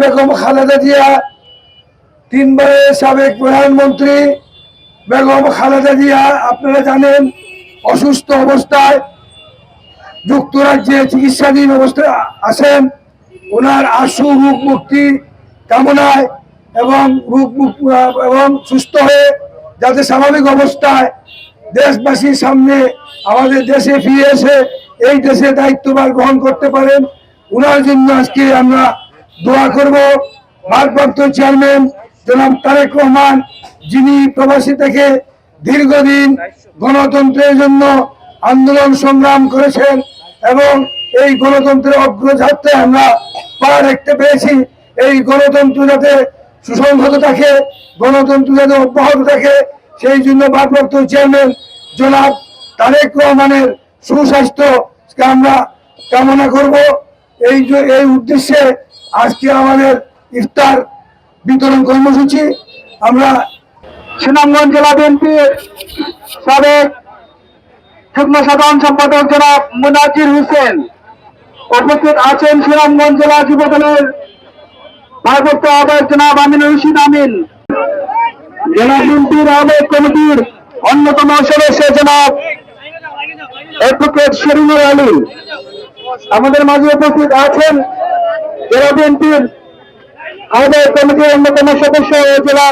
বেগম খালেদা জিয়া প্রধানমন্ত্রী বেগম খালেদা জিয়া, আপনারা জানেন, অসুস্থ অবস্থায় যুক্তরাজ্যে চিকিৎসাধীন অবস্থায় আছেন। ওনার আশু রোগ মুক্তি কামনায় এবং মুক- এবং সুস্থ হয়ে যাতে স্বাভাবিক অবস্থায় দেশবাসীর সামনে আমাদের দেশে ফিরে এসে এই দেশে দায়িত্বভার গ্রহণ করতে পারেন। ওনার জন্য আজকে আমরা দোয়া করব। ভারপ্রাপ্ত চেয়ারম্যান জনাব তারেক রহমান, যিনি প্রবাসী থেকে দীর্ঘদিন গণতন্ত্রের জন্য আন্দোলন সংগ্রাম করেছেন এবং এই গণতন্ত্রের অগ্রযাত্রায় আমরা পা রাখতে পেরেছি। এই গণতন্ত্র যাতে সুসংহত থাকে গণতন্ত্র যাতে অব্যাহত থাকে, সেই জন্য ভারপ্রাপ্ত চেয়ারম্যান জনাব তারেক রহমানের সুস্বাস্থ্য আমরা কামনা করব। এই এই উদ্দেশ্যে আজকে আমাদের ইফতার বিতরণ কর্মসূচি, আমরা সুনামগঞ্জ জেলা বিএনপির সাবেক যুগ্ম সাধারণ সম্পাদক জনাব মুনাজির হোসেন উপস্থিত আছেন সুনামগঞ্জ জেলা যুব দলের ভারপ্রাপ্ত আহ্বায়ক জনাব আমিনুর রশিদ আমিন জেলা বিএনপির আহ্বায়ক কমিটির অন্যতম সদস্য জনাব অ্যাডভোকেট শরীনুর আলী আমাদের মাঝে উপস্থিত আছেন জেলা বিএনপির আহ্বায়ক কমিটির অন্যতম সদস্য জেলা